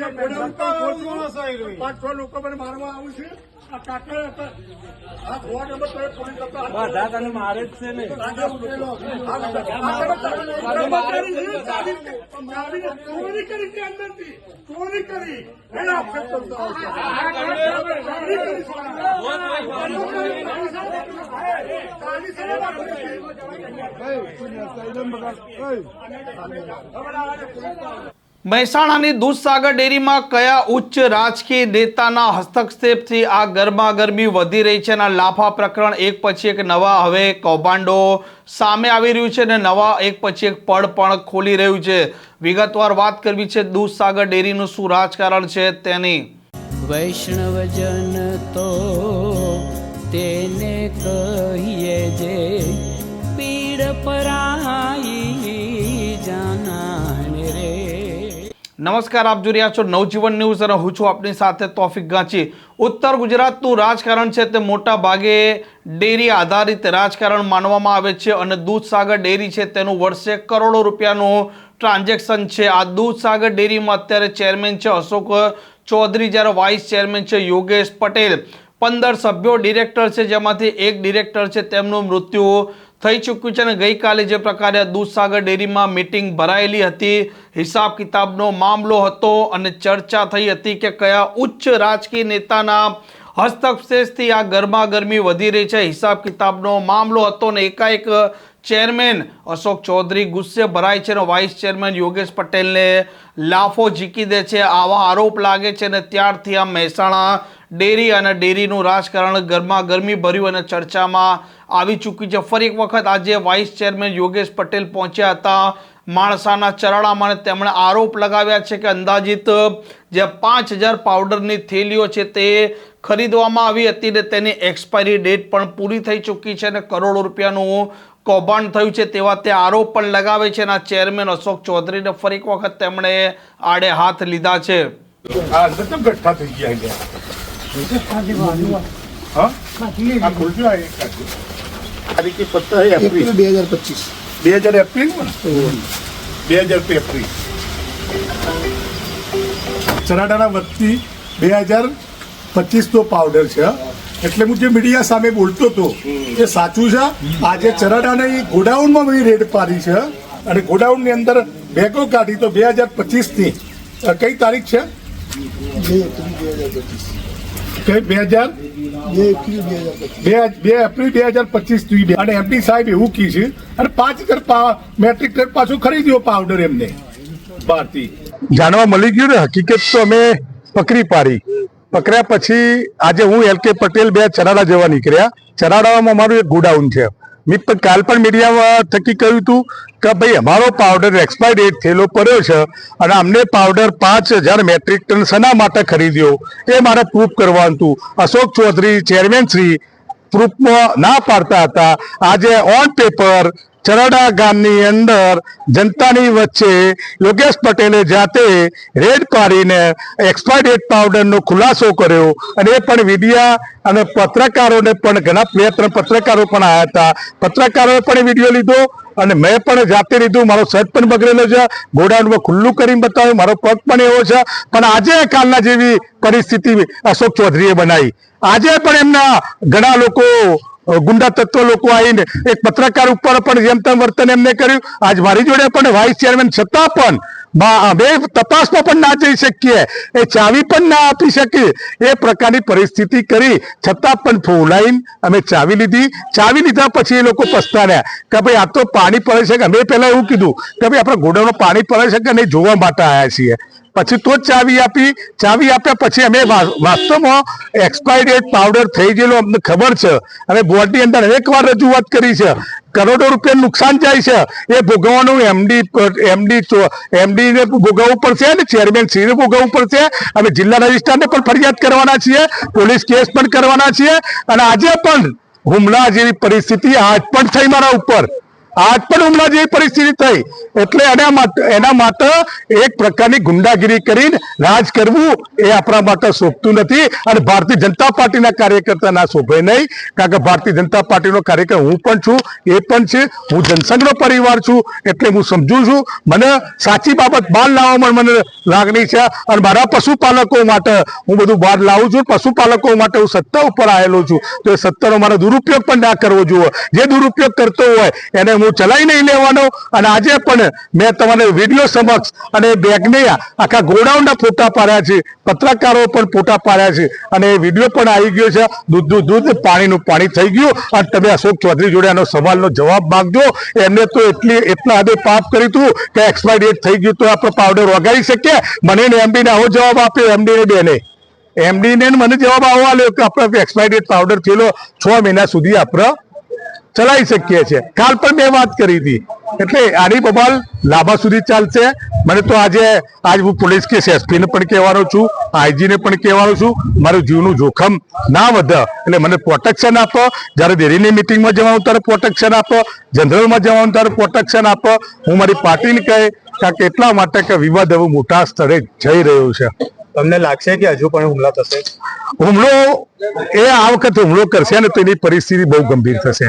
અહીંયા ગોડાઉન પર પાંચ છ લોકો મને મારવા આવું છે આ કાકા. આ વોર્ડ નંબર તો પોલીસ બધા તને મારે જ છે ને ચોરી કરી છે અંદરથી. ચોરી કરી એના. ચોરી કરી. મહેસાણાની દૂધસાગર ડેરીમાં કયા ઉચ્ચ રાજકીય નેતાના હસ્તક્ષેપથી આ ગરમાગરમી વધી રહી છે અને લાફા પ્રકરણ એક પછી એક નવા હવે કૌભાંડો સામે આવી રહ્યું છે અને નવા એક પછી એક પડ પણ ખોલી રહ્યું છે. વિગતવાર વાત કરવી છે દૂધસાગર ડેરીનું શું રાજકારણ છે તેની? વૈષ્ણવજન તો તેને કહીએ જે નમસ્કાર, આપ જોઈ રહ્યા છો નવજીવન ન્યૂઝ અને હું છું આપની સાથે તોફિક ગાંચી. ઉત્તર ગુજરાતનું રાજકારણ છે તે મોટા ભાગે ડેરી આધારિત રાજકારણ માનવામાં આવે છે અને દૂધસાગર ડેરી છે તેનું વર્ષે કરોડો રૂપિયાનું ટ્રાન્ઝેક્શન છે. આ દૂધસાગર ડેરીમાં અત્યારે ચેરમેન છે અશોક ચૌધરી, જ્યારે વાઇસ ચેરમેન છે યોગેશ પટેલ. પંદર સભ્યો ડિરેક્ટર છે, જેમાંથી એક ડિરેક્ટર છે, તેમનું મૃત્યુ થઈ ચૂક્યું છે અને ગઈકાલે જે પ્રકારે દૂધસાગર ડેરીમાં મીટિંગ ભરાયેલી હતી, હિસાબ કિતાબનો મામલો હતો અને ચર્ચા થઈ હતી કે કયા ઉચ્ચ રાજકીય નેતાના હસ્તક્ષેપથી આ ગરમાગરમી વધી રહી છે. હિસાબ કિતાબનો મામલો હતો ને એકાએક ચેરમેન અશોક ચૌધરી ગુસ્સે ભરાય છે અને વાઇસ ચેરમેન યોગેશ પટેલને લાફો ઝીકી દે છે. આવા આરોપ લાગે છે અને ત્યારથી આ મહેસાણા ડેરી અને ડેરીનું રાજકારણ ગરમા ગરમી ભર્યું અને ચર્ચામાં આવી ચૂકી છે. ફરી એક વખત આજે વાઇસ ચેરમેન યોગેશ પટેલ પહોંચ્યા હતા માણસાના ચરાડામાં તેમણે આરોપ લગાવ્યા છે કે અંદાજિત જે પાંચ હજાર પાવડરની થેલીઓ છે તે ખરીદવામાં આવી હતી ને તેની એક્સપાયરી ડેટ પણ પૂરી થઈ ચૂકી છે અને કરોડો રૂપિયાનું કૌભાંડ થયું છે તેવા તે આરોપ પણ લગાવે છે અને ચેરમેન અશોક ચૌધરીને ફરી એક વખત તેમણે આડે હાથ લીધા છે. બે હજાર પચીસ. બે હજાર એપ્રિલ બે હજાર એપ્રિલ ચરાડાના વતી બે હજાર પચીસનો પાવડર છે એટલે હું જે મીડિયા સામે બોલતો હતો એ સાચું છે આજે ચરાડાને ગોડાઉનમાં બધી રેડ પાડી છે અને ગોડાઉનની અંદર બેગો કાઢી તો બે હજાર પચીસની કઈ તારીખ છે કઈ બે હજાર? બે એપ્રિલ બે હજાર પચીસ. અને એમપી સાહેબ એવું કી છે અને પાંચ હજાર મેટ્રિક ટન પાછું ખરીદ્યો પાવડર એમને. બહારથી જાણવા મળી ગયું ને હકીકત તો અમે પકડી પાડી. પકડ્યા પછી આજે હું એલ કે પટેલ બે ચરાડા જવા નીકળ્યા. ચરાડામાં મારું એક ગોડાઉન છે. મેં કાલ પણ મીડિયામાં થકી કહ્યું હતું કે ભાઈ, અમારો પાવડર એક્સપાયર ડેટ થયેલો પડ્યો છે અને અમને પાવડર પાંચ હજાર મેટ્રિક ટન શના માટે ખરીદ્યો? એ મારે પ્રૂફ કરવાનું હતું. અશોક ચૌધરી ચેરમેન શ્રી પ્રૂફમાં ના પાડતા હતા. આજે ઓન પેપર ચરાડા ગામની અંદર જનતાની વચ્ચે યોગેશ પટેલે જાતે રેડ પાડીને એક્સપાયર પાવડરનો ખુલાસો કર્યો. અને એ પણ વિડિયા અને પત્રકારોને પણ ઘણા બે પત્રકારો પણ આવ્યા હતા. પત્રકારોએ પણ વીડિયો લીધો અને મેં પણ જાતે લીધું. મારો શર્ટ પણ બગડેલો છે. ગોડાઉનમાં ખુલ્લું કરીને બતાવ્યું. મારો પગ પણ એવો છે. પણ આજે કાલના જેવી પરિસ્થિતિ અશોક ચૌધરીએ બનાવી. આજે પણ એમના ઘણા લોકો ગુંડા તત્વ લોકો આવીને એક પત્રકાર ઉપર પણ જેમ તેમ વર્તન એમને કર્યું. આજ મારી જોડે પણ વાઇસ ચેરમેન છતાં પણ બે તપાસમાં પણ ના જઈ શકીએ. એ ચાવી પણ ના આપી શકીએ. એ પ્રકારની પરિસ્થિતિ કરી છતાં પણ ફોલાઈન અમે ચાવી લીધી. ચાવી લીધા પછી એ લોકો પસ્તાડ્યા કે ભાઈ આ તો પાણી પડે છે કે અમે પહેલા એવું કીધું કે ભાઈ આપણા ગોડાઉનમાં પાણી પડે છે કે નહીં જોવા માટે આવ્યા છીએ. પછી તો જ ચાવી આપી. ચાવી આપ્યા પછી અમે વાસ્તવમાં એક્સપાયર ડેટ પાવડર થઈ ગયેલો, અમને ખબર છે. અને બોર્ડની અંદર અનેક રજૂઆત કરી છે. કરોડો રૂપિયા નુકસાન જાય છે. એ ભોગવવાનું એમડી એમડી એમડીને ભોગવવું પડશે અને ચેરમેન શ્રીને ભોગવવું પડશે. અમે જિલ્લા રજિસ્ટ્રારને પણ ફરિયાદ કરવાના છીએ. પોલીસ કેસ પણ કરવાના છીએ. અને આજે પણ હુમલા જેવી પરિસ્થિતિ આજ પણ થઈ મારા ઉપર. આજ પણ હમણાં જેવી પરિસ્થિતિ થઈ, એટલે એના એના માટે એક પ્રકારની ગુંડાગીરી કરીને રાજ કરવું એ આપણા માટે શોભતું નથી અને ભારતીય જનતા પાર્ટીના કાર્યકર્તા ના શોભે નહીં. કારણ કે ભારતીય જનતા પાર્ટીનો કાર્યકર હું પણ છું, એ પણ છે. હું જનસંઘનો પરિવાર છું, એટલે હું સમજુ છું. મને સાચી બાબત બહાર લાવવામાં મને લાગણી છે અને મારા પશુપાલકો માટે હું બધું બહાર લાવું છું. પશુપાલકો માટે હું સત્તા ઉપર આવેલો છું. તો એ સત્તાનો મારો દુરુપયોગ પણ ના કરવો જોઈએ. જે દુરુપયોગ કરતો હોય એને હું ચલાવી નહીં લેવાનો. અને આજે પણ મેં તમારે વીડિયો સમક્ષ અને બેગને આખા ગોડાઉનના ફોટા પાડ્યા છે. પત્રકારો પણ ફોટા પાડ્યા છે. અને એ વીડિયો પણ આવી ગયો છે. દૂધ દૂધ પાણીનું પાણી થઈ ગયું. અને તમે અશોક ચૌધરી જોડે આનો સવાલનો જવાબ માંગજો. એમને તો એટલી, એટલા હદે પાપ કર્યું હતું કે એક્સપાયર ડેટ થઈ ગયું તો આપણે પાવડર વગાડી શકીએ. મને એમડીને આવો જવાબ આપ્યો એમડીને બેને. એમડી ને મને જવાબ આવવા લો કે આપણે એક્સપાયર ડેટ પાવડર થયેલો છ મહિના સુધી આપણે ચલાવી શકીએ છીએ. કાલ પણ મેં વાત કરી હતી. એટલે આની બબાલ લાંબા સુધી ચાલશે. મને તો આજે આજ હું પોલીસ કેસ એસપી ને પણ કહેવાનો છું આઈજી ને પણ કહેવાનો છું. મારું જીવનું જોખમ ના વધે. એટલે મને પ્રોટેક્શન આપો. જ્યારે ડેરીની મિટિંગમાં જવાનું ત્યારે પ્રોટેક્શન આપો. જનરલમાં જવાનું ત્યારે પ્રોટેક્શન આપો. હું મારી પાર્ટીને કહે કે એટલા માટે કે વિવાદ હવે મોટા સ્તરે જઈ રહ્યો છે. તમને લાગશે કે હજુ પણ હુમલા થશે? હુમલો એ આ વખતે હુમલો કરશે ને તો એની પરિસ્થિતિ બહુ ગંભીર થશે.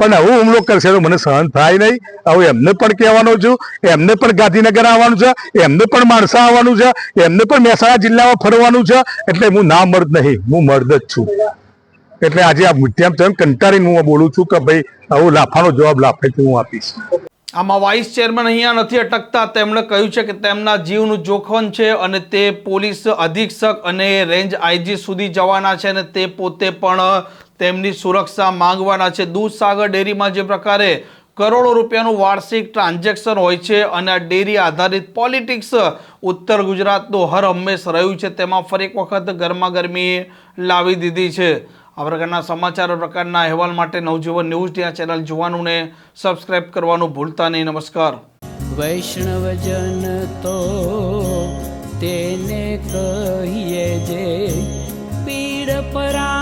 પણ આવું હુમલો કરશે તો મને સહન થાય નહીં. હવે એમને પણ કહેવાનો છું, એમને પણ ગાંધીનગર આવવાનું છે, એમને પણ માણસા આવવાનું છે, એમને પણ મહેસાણા જિલ્લામાં ફરવાનું છે, એટલે હું ના મર્દ નહીં, હું મર્દ જ છું. એટલે આજે આ મીડિયમ તેમ કંટાળીને હું બોલું છું કે ભાઈ, આવો લાફાનો જવાબ લાફેથી હું આપીશ. આમાં વાઇસ ચેરમેન અહીંયા નથી અટકતા. તેમણે કહ્યું છે કે તેમના જીવનું જોખમ છે અને તે પોલીસ અધિક્ષક અને રેન્જ આઈજી સુધી જવાના છે અને તે પોતે પણ તેમની સુરક્ષા માંગવાના છે. દૂધસાગર ડેરીમાં જે પ્રકારે કરોડો રૂપિયાનું વાર્ષિક ટ્રાન્ઝેક્શન હોય છે અને ડેરી આધારિત પોલિટિક્સ ઉત્તર ગુજરાતનું હર હંમેશ રહ્યું છે, તેમાં ફરી એક વખત ગરમાગરમી લાવી દીધી છે. આ પ્રકારના સમાચાર પ્રકારના અહેવાલ માટે નવજીવન ન્યૂઝ ત્યાં ચેનલ જોવાનું ને સબસ્ક્રાઇબ કરવાનું ભૂલતા નહીં. નમસ્કાર. વૈષ્ણવજન તો તેને કહીએ જે પીડ પરા